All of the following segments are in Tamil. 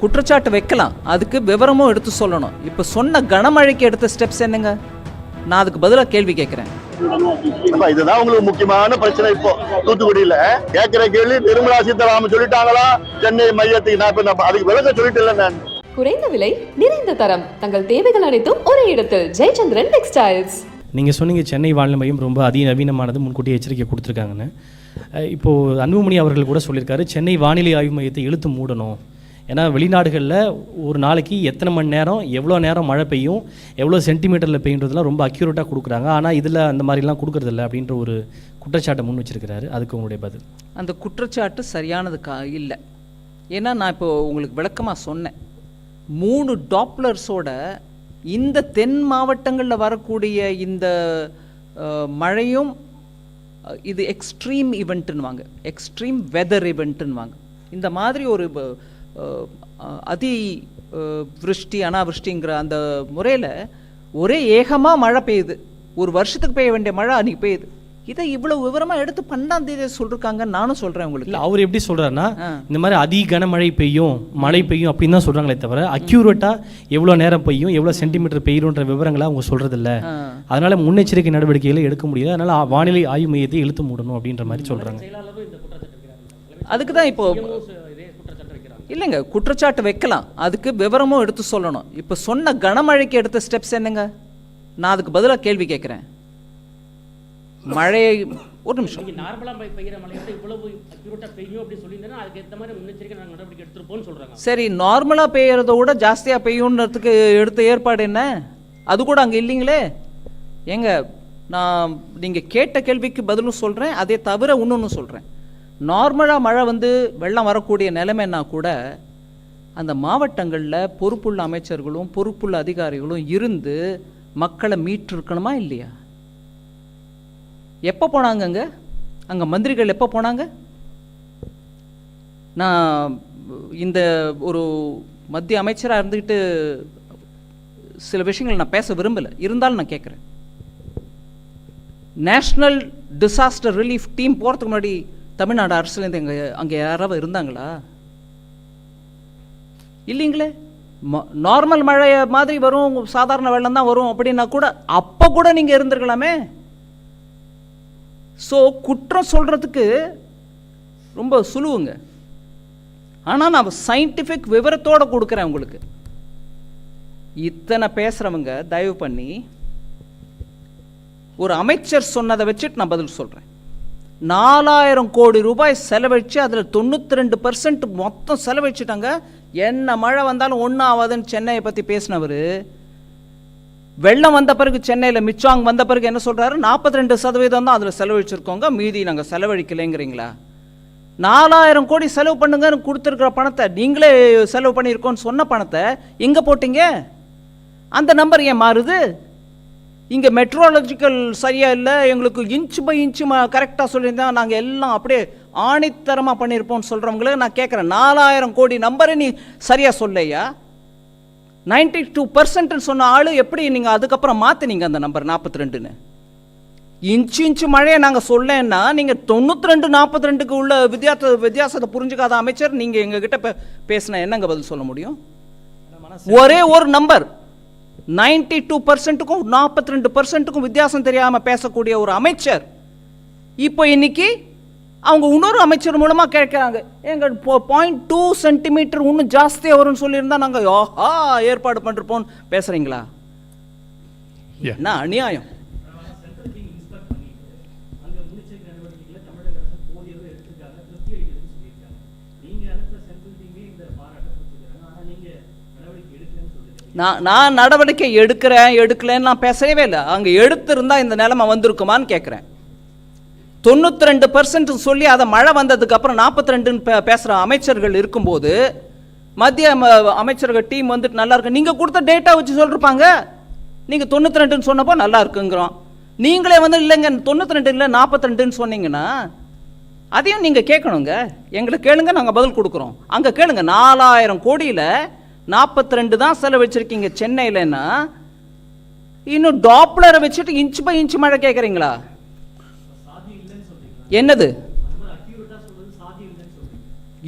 குற்றச்சாட்டு வைக்கலாம். அதுக்கு விவரமும் எடுத்து சொல்லணும். இப்போ சொன்ன கனமழைக்கு எடுத்த ஸ்டெப்ஸ் என்னங்க? நான் அதுக்கு பதிலாக கேள்வி கேட்குறேன். இதுதான் உங்களுக்கு முக்கியமான பிரச்சனை இப்போ. தூத்துக்குடியில கேட்கிற கேள்வி நிர்மலா சீதாராமன் சொல்லிட்டாங்களா? சென்னை மையத்துக்கு நான் இப்ப அதுக்கு விளக்க சொல்லிட்டு நான். குறைந்த விலை நிறைந்த தரம். தங்கள் தேவைகள் அனைத்தும் ஒரே இடத்தில். ஜெயச்சந்திரன் டெக்ஸ்டைல்ஸ் நீங்கள் சொன்னீங்க சென்னை வானிலை மையம் ரொம்ப அதிநவீனமானது முன்கூட்டியே எச்சரிக்கை கொடுத்துருக்காங்கன்னு. அஹ் இப்போது அன்புமணி அவர்கள் கூட சொல்லியிருக்காரு சென்னை வானிலை ஆய்வு மையத்தை இழுத்து மூடணும். ஏன்னா வெளிநாடுகளில் ஒரு நாளைக்கு எத்தனை மணி நேரம் எவ்வளோ நேரம் மழை பெய்யும் எவ்வளோ சென்டிமீட்டரில் பெய்யுன்றதுலாம் ரொம்ப அக்யூரேட்டாக கொடுக்குறாங்க. ஆனால் இதில் அந்த மாதிரிலாம் கொடுக்குறதில்ல அப்படின்ற ஒரு குற்றச்சாட்டை முன் வச்சிருக்கிறாரு. அதுக்கு உங்களுடைய பதில். அந்த குற்றச்சாட்டு சரியானது கா இல்லை. ஏன்னா நான் இப்போ உங்களுக்கு விளக்கமாக சொன்னேன். மூணு டாப்லர்ஸோட இந்த தென் மாவட்டங்களில் வரக்கூடிய இந்த மழையும் இது எக்ஸ்ட்ரீம் இவெண்ட்டுன்னுவாங்க எக்ஸ்ட்ரீம் வெதர் இவெண்ட்டுன்னுவாங்க இந்த மாதிரி ஒரு ப- அதி விருஷ்டி அனாவிருஷ்டிங்கிற அந்த முறையில் ஒரே ஏகமாக மழை பெய்யுது. ஒரு வருஷத்துக்கு பெய்ய வேண்டிய மழை அன்றைக்கி பெய்யுது. இதை இவ்வளவு விவரமாக எடுத்து பன்னெண்டாம் தேதி சொல்லிருக்காங்க நானும் சொல்கிறேன் உங்களுக்கு. இல்லை அவர் எப்படி சொல்கிறாருன்னா ஆ. இந்த மாதிரி அதி கனமழை பெய்யும் மழை பெய்யும் அப்படின்னு தான் சொல்கிறாங்களே தவிர அக்யூரேட்டாக எவ்வளோ நேரம் பெய்யும் எவ்வளோ சென்டிமீட்டர் பெய்யும்ன்ற விவரங்களை அவங்க சொல்கிறதில்ல ஆ. அதனால முன்னெச்சரிக்கை நடவடிக்கைகளை எடுக்க முடியல. அதனால வானிலை ஆய்வு மையத்தை இழுத்து மூடணும் அப்படின்ற மாதிரி சொல்றாங்க. அதுக்கு தான் இப்போ இல்லைங்க குற்றச்சாட்டு வைக்கலாம். அதுக்கு விவரமும் எடுத்து சொல்லணும். இப்போ சொன்ன கனமழைக்கு எடுத்த ஸ்டெப்ஸ் என்னங்க? நான் அதுக்கு பதிலாக கேள்வி கேட்குறேன். மழையை ஒரு நிமிஷம். நீங்க நார்மலா பெய்- பெய்யுற மழை இவ்வளவு அக்யூரேட்டா பெய்யும் அப்படின்னு சொல்லியிருந்தா அதுக்கு ஏற்ற மாதிரி முன்னெச்சரிக்கை நாங்கள் நடவடிக்கை எடுத்திருப்போம்னு சொல்றாங்க. சரி நார்மலாக பெய்யறத விட ஜாஸ்தியாக பெய்யுன்றதுக்கு எடுத்த ஏற்பாடு என்ன? அது கூட அங்கே இல்லைங்களே? ஏங்க நான் நீங்கள் கேட்ட கேள்விக்கு பதிலும் சொல்கிறேன் அதே தவிர இன்னொன்று சொல்கிறேன் நார்மலாக மழை வந்து வெள்ளம் வரக்கூடிய நிலைமைன்னா கூட அந்த மாவட்டங்களில் பொறுப்புள்ள அமைச்சர்களும் பொறுப்புள்ள அதிகாரிகளும் இருந்து மக்களை மீட்டிருக்கணுமா இல்லையா? எப்போ போனாங்க அங்கே? அங்கே மந்திரிகள் எப்போ போனாங்க? நான் இந்த ஒரு மத்திய அமைச்சராக இருந்துக்கிட்டு சில விஷயங்கள் நான் பேச விரும்பலை. இருந்தாலும் நான் கேட்குறேன் நேஷ்னல் டிசாஸ்டர் ரிலீஃப் டீம் போகிறதுக்கு முன்னாடி தமிழ்நாடு அரசுலேருந்து எங்கே அங்கே யாராவது இருந்தாங்களா? இல்லைங்களே. நார்மல் மழை மாதிரி வரும் சாதாரண வெள்ளம் தான் வரும் அப்படின்னா கூட அப்போ கூட நீங்கள் இருந்திருக்கலாமே. ஸோ குற்றம் சொல்கிறதுக்கு ரொம்ப சுலுவுங்க ஆனால் நான் சயின்டிஃபிக் விவரத்தோடு கொடுக்குறேன் உங்களுக்கு. இத்தனை பேசுகிறவங்க தயவு பண்ணி ஒரு அமைச்சர் சொன்னதை வச்சுட்டு நான் பதில் சொல்கிறேன் நாலாயிரம் கோடி ரூபாய் செலவழித்து அதில் தொண்ணூற்றி ரெண்டு பர்சன்ட் மொத்தம் செலவழிச்சிட்டாங்க. என்ன மழை வந்தாலும் ஒன்றும் ஆகாதுன்னு சென்னையை பற்றி பேசினவர். வெள்ளம் வந்த பிறகு சென்னையில் மிச்சாங் வந்த பிறகு என்ன சொல்கிறாரு நாற்பத்தி ரெண்டு சதவீதம் தான் அதில் செலவழிச்சிருக்கோங்க. மீதி நாங்கள் செலவழிக்கலைங்கிறீங்களா? நாலாயிரம் கோடி செலவு பண்ணுங்கன்னு கொடுத்துருக்குற பணத்தை நீங்களே செலவு பண்ணியிருக்கோன்னு சொன்ன பணத்தை எங்கே போட்டீங்க? அந்த நம்பர் ஏன் மாறுது? இங்கே மெட்ரோலஜிக்கல் சரியாக இல்லை எங்களுக்கு இன்ச் பை இன்ச்சு கரெக்டாக சொல்லியிருந்தா நாங்கள் எல்லாம் அப்படியே ஆணித்தரமாக பண்ணியிருப்போம்னு சொல்கிறவங்கள நான் கேட்குறேன் நாலாயிரம் கோடி நம்பரை நீ சரியாக சொல்லையா? நைன்டி டூ பர்சன்ட்னு சொன்ன ஆள் எப்படி நீங்கள் அதுக்கப்புறம் மாற்றினீங்க அந்த நம்பர் நாற்பத்தி ரெண்டுன்னு இன்ச்சு இன்ச்சு மழையை நாங்கள் சொல்லேன்னா நீங்கள் தொண்ணூற்றி ரெண்டு நாற்பத்தி ரெண்டுக்கு உள்ள வித்தியாச வித்தியாசத்தை புரிஞ்சுக்காத அமைச்சர் நீங்கள் எங்ககிட்ட பே பேசினா என்னங்க பதில் சொல்ல முடியும்? ஒரே ஒரு நம்பர் நைன்டி டூ பர்சன்ட்டுக்கும் நாற்பத்தி ரெண்டு பர்சன்ட்டுக்கும் வித்தியாசம் தெரியாமல் பேசக்கூடிய ஒரு அமைச்சர். இப்போ இன்னைக்கு அவங்க இன்னொரு அமைச்சர் மூலமாக கேட்குறாங்க. எங்க பாயிண்ட் டூ சென்டிமீட்டர் இன்னும் ஜாஸ்தியாக வரும்னு சொல்லியிருந்தா நாங்கள் ஆஹா ஏற்பாடு பண்ணிருப்போம்னு பேசுகிறீங்களா என்ன அநியாயம்? நான் நான் நடவடிக்கை எடுக்கிறேன் எடுக்கலைன்னு நான் பேசவே இல்லை. அங்கே எடுத்திருந்தால் இந்த நிலைமை வந்திருக்குமான்னு கேட்குறேன் தொண்ணூற்றி ரெண்டு பர்சன்ட் சொல்லி அதை மழை வந்ததுக்கு அப்புறம் நாற்பத்தி ரெண்டுன்னு பே பேசுகிற அமைச்சர்கள் இருக்கும்போது மத்திய ம- அமைச்சர்கள் டீம் வந்துட்டு நல்லா இருக்கு. நீங்கள் கொடுத்த டேட்டா வச்சு சொல்லிருப்பாங்க. நீங்கள் தொண்ணூற்றி ரெண்டுன்னு சொன்னப்போ நல்லா இருக்குங்கிறோம். நீங்களே வந்து இல்லைங்க தொண்ணூற்றி ரெண்டு இல்லை நாற்பத்தி ரெண்டுன்னு சொன்னீங்கன்னா அதையும் நீங்கள் கேட்கணுங்க. எங்களை கேளுங்க நாங்கள் பதில் கொடுக்குறோம். அங்கே கேளுங்க நாலாயிரம் கோடியில் நாற்பத்தி ரெண்டு தான் செலவழிச்சிருக்கீங்க சென்னையிலன்னா இன்னும் டாப்லரை வச்சுட்டு இன்ச்சு பை இன்ச்சு மழை கேட்குறீங்களா என்னது?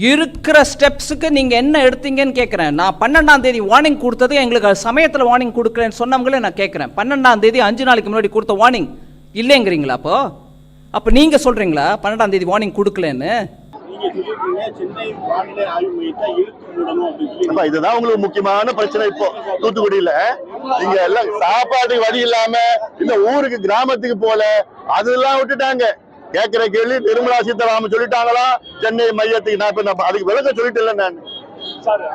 இருக்கிற ஸ்டெப்ஸுக்கு நீங்கள் என்ன எடுத்தீங்கன்னு கேட்குறேன் நான் பன்னெண்டாம் தேதி வார்னிங் கொடுத்தது எங்களுக்கு சமயத்தில் வார்னிங் கொடுக்குறேன்னு சொன்னவங்களே நான் கேட்குறேன் பன்னெண்டாம் தேதி அஞ்சு நாளைக்கு முன்னாடி கொடுத்த வார்னிங் இல்லைங்கிறீங்களா அப்போ? அப்போ நீங்கள் சொல்கிறீங்களா பன்னெண்டாம் தேதி வார்னிங் கொடுக்கலன்னு? இதுதான் உங்களுக்கு முக்கியமான பிரச்சனை இப்போ. தூத்துக்குடியில நீங்க எல்லாம் சாப்பாட்டுக்கு வழி இல்லாம இந்த ஊருக்கு கிராமத்துக்கு போல அதெல்லாம் விட்டுட்டாங்க. கேக்குற கேள்வி நிர்மலா சீதாராமன் சொல்லிட்டாங்களா? சென்னை மையத்துக்கு நான் இப்ப நான் அதுக்கு விளக்கம் சொல்லிட்டு நான்.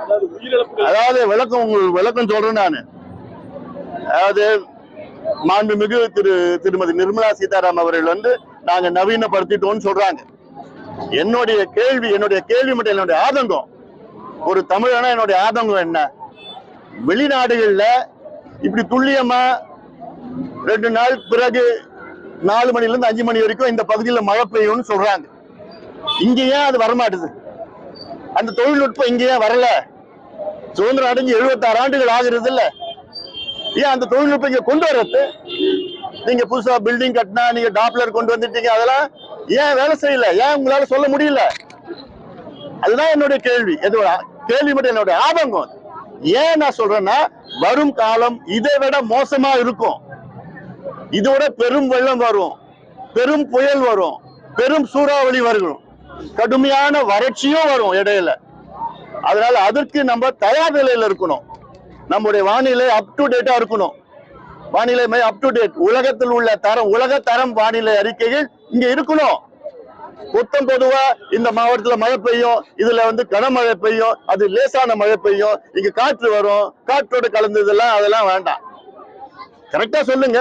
அதாவது உயிரிழப்புகள் அதாவது விளக்கம் உங்களுக்கு விளக்கம் சொல்றேன் நான். அதாவது மாண்புமிகு திரு திருமதி நிர்மலா சீதாராமன் அவர்கள் வந்து நாங்க நவீனப்படுத்திட்டோம்னு சொல்றாங்க. என்னுடைய கேள்வி என்னுடைய கேள்வி மட்டும் என்னுடைய ஆதங்கம். ஒரு தமிழனா என்னுடைய ஆதங்கம் என்ன? வெளிநாடுகள்ல இப்படி துல்லியமா ரெண்டு நாள் பிறகு நாலு மணில இருந்து அஞ்சு மணி வரைக்கும் இந்த பகுதியில் மழை பெய்யும்னு சொல்றாங்க. இங்க ஏன் அது வரமாட்டுது? அந்த தொழில்நுட்பம் இங்க ஏன் வரல? சுதந்திரம் அடைஞ்சு 76 ஆண்டுகள் ஆகுறது இல்ல. ஏன் அந்த தொழில்நுட்பம் இங்க கொண்டு வர்றது நீங்க புதுசா பில்டிங் கட்டினா நீங்க டாப்லர் கொண்டு வந்துட்டீங்க அதெல்லாம் ஏன் வேலை செய்யல ஏன் உங்களால சொல்ல முடியல? அதுதான் என்னுடைய கேள்வி. எது கேள்வி மட்டும் என்னுடைய ஆபங்கம் ஏன் நான் சொல்றேன்னா வரும் காலம் இதை விட மோசமா இருக்கும். இதோட பெரும் வெள்ளம் வரும். பெரும் புயல் வரும். பெரும் சூறாவளி வரும். கடுமையான வறட்சியும் வரும் இடையில. அதனால அதற்கு நம்ம தயார் நிலையில இருக்கணும். நம்முடைய வானிலை அப் டு டேட்டா இருக்கணும். வானிலை அப் டு டேட் உலகத்தில் உள்ள தரம் உலக தரம் வானிலை அறிக்கைகள் இங்க இருக்கணும். மொத்தம் பொதுவா இந்த மாவட்டத்துல மழை பெய்யும் இதுல வந்து கனமழை பெய்யும் அது லேசான மழை பெய்யும் இங்க காற்று வரும் காற்றோட கலந்ததெல்லாம் அதெல்லாம் வேண்டாம். கரெக்டா சொல்லுங்க.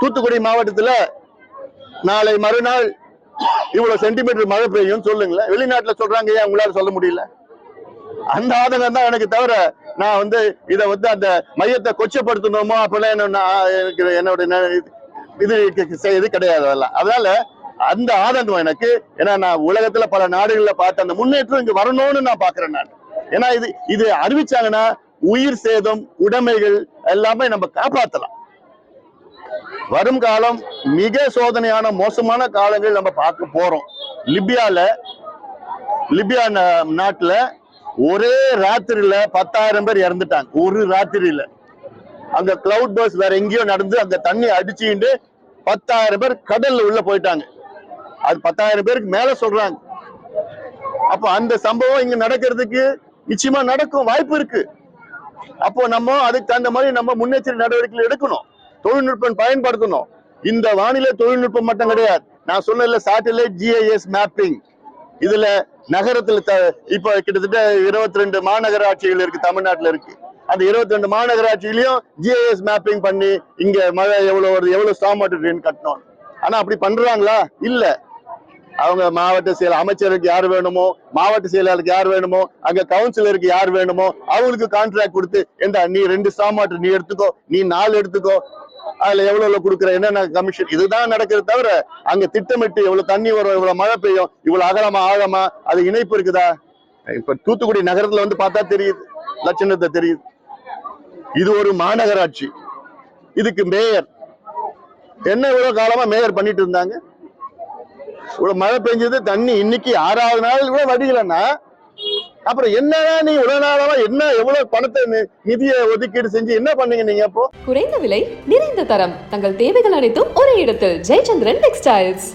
தூத்துக்குடி மாவட்டத்துல நாளை மறுநாள் இவ்வளவு சென்டிமீட்டர் மழை பெய்யும் சொல்லுங்களேன். வெளிநாட்டுல சொல்றாங்க ஏன் உங்களால சொல்ல முடியல? அந்த ஆதங்கம் தான் எனக்கு தவிர நான் வந்து இத வந்து அந்த மையத்தை கொச்சப்படுத்தணுமோ அப்பெல்லாம் எனக்கு என்னோட ந- இது இது கிடையாது அதெல்லாம். அதனால அந்த ஆதங்கம் எனக்கு. ஏன்னா நான் உலகத்துல பல நாடுகள்ல பார்த்த அந்த முன்னேற்றம் இங்க வரணும்னு நான் பாக்குறேன் நான். ஏன்னா இது இது அறிவிச்சாங்கன்னா உயிர் சேதம் உடைமைகள் எல்லாமே நம்ம காப்பாத்தலாம். வரும் காலம் மிக சோதனையான மோசமான காலங்கள் நம்ம பார்க்க போறோம். லிபியால லிபியா நாட்டுல ஒரே ராத்திரியில பத்தாயிரம் பேர் இறந்துட்டாங்க. ஒரு ராத்திரியில. அங்க கிளவுட் பஸ் வேற எங்கேயோ நடந்து அங்க தண்ணி அடிச்சுட்டு பத்தாயிரம் பேர் கடல்ல உள்ள போயிட்டாங்க. அது பத்தாயிரம் பேருக்கு மேல சொல்றாங்க. அப்ப அந்த சம்பவம் இங்க நடக்கிறதுக்கு நிச்சயமா நடக்கும் வாய்ப்பு இருக்கு. அப்போ நம்ம அதுக்கு தகுந்த மாதிரி நம்ம முன்னெச்சரிக்கை நடவடிக்கைகள் எடுக்கணும். தொழில்நுட்பம் பயன்படுத்தணும். இந்த வானிலை தொழில்நுட்பம் மட்டும் கிடையாது. நான் சொன்னதுல சேட்டலைட் ஜிஐஎஸ் மேப்பிங் இதுல நகரத்துல இப்ப கிட்டத்தட்ட இருபத்தி ரெண்டு மாநகராட்சிகள் இருக்கு தமிழ்நாட்டுல இருக்கு. அந்த இருபத்தி ரெண்டு மாநகராட்சியிலையும் ஜிஐஎஸ் மேப்பிங் பண்ணி இங்க மழை எவ்வளவு வருது எவ்வளவு ஸ்டாம் வாட்டர் ட்ரெயின் கட்டணும். ஆனா அப்படி பண்றாங்களா? இல்ல. அவங்க மாவட்ட செயல் அமைச்சருக்கு யார் வேணுமோ மாவட்ட செயலாளருக்கு யார் வேணுமோ அங்க கவுன்சிலருக்கு யார் வேணுமோ அவங்களுக்கு கான்ட்ராக்ட் கொடுத்து ஏண்டா நீ ரெண்டு சாமாட்டு நீ எடுத்துக்கோ நீ நாலு எடுத்துக்கோ அதுல எவ்வளவு கொடுக்குற என்னென்ன கமிஷன் இதுதான் நடக்கிறது தவிர அங்க திட்டமிட்டு எவ்வளவு தண்ணி வரும் இவ்வளவு மழை பெய்யும் இவ்வளவு அகலமா ஆழமா அது இணைப்பு இருக்குதா? இப்ப தூத்துக்குடி நகரத்துல வந்து பார்த்தா தெரியுது லட்சணத்தை தெரியுது. இது ஒரு மாநகராட்சி. இதுக்கு மேயர். என்ன இவ்வளவு காலமா மேயர் பண்ணிட்டு இருந்தாங்க? இவ்வளவு மழை பெஞ்சது தண்ணி இன்னைக்கு ஆறாவது நாள் கூட வடிகலன்னா அப்புறம் என்னடா நீ இவ்வளவு நாளா என்ன எவ்வளவு பணத்தை நிதியை ஒதுக்கீடு செஞ்சு என்ன பண்ணீங்க நீங்க அப்போ? குறைந்த விலை நிறைந்த தரம். தங்கள் தேவைகள் அனைத்தும் ஒரே இடத்தில். ஜெயச்சந்திரன் டெக்ஸ்டைல்ஸ்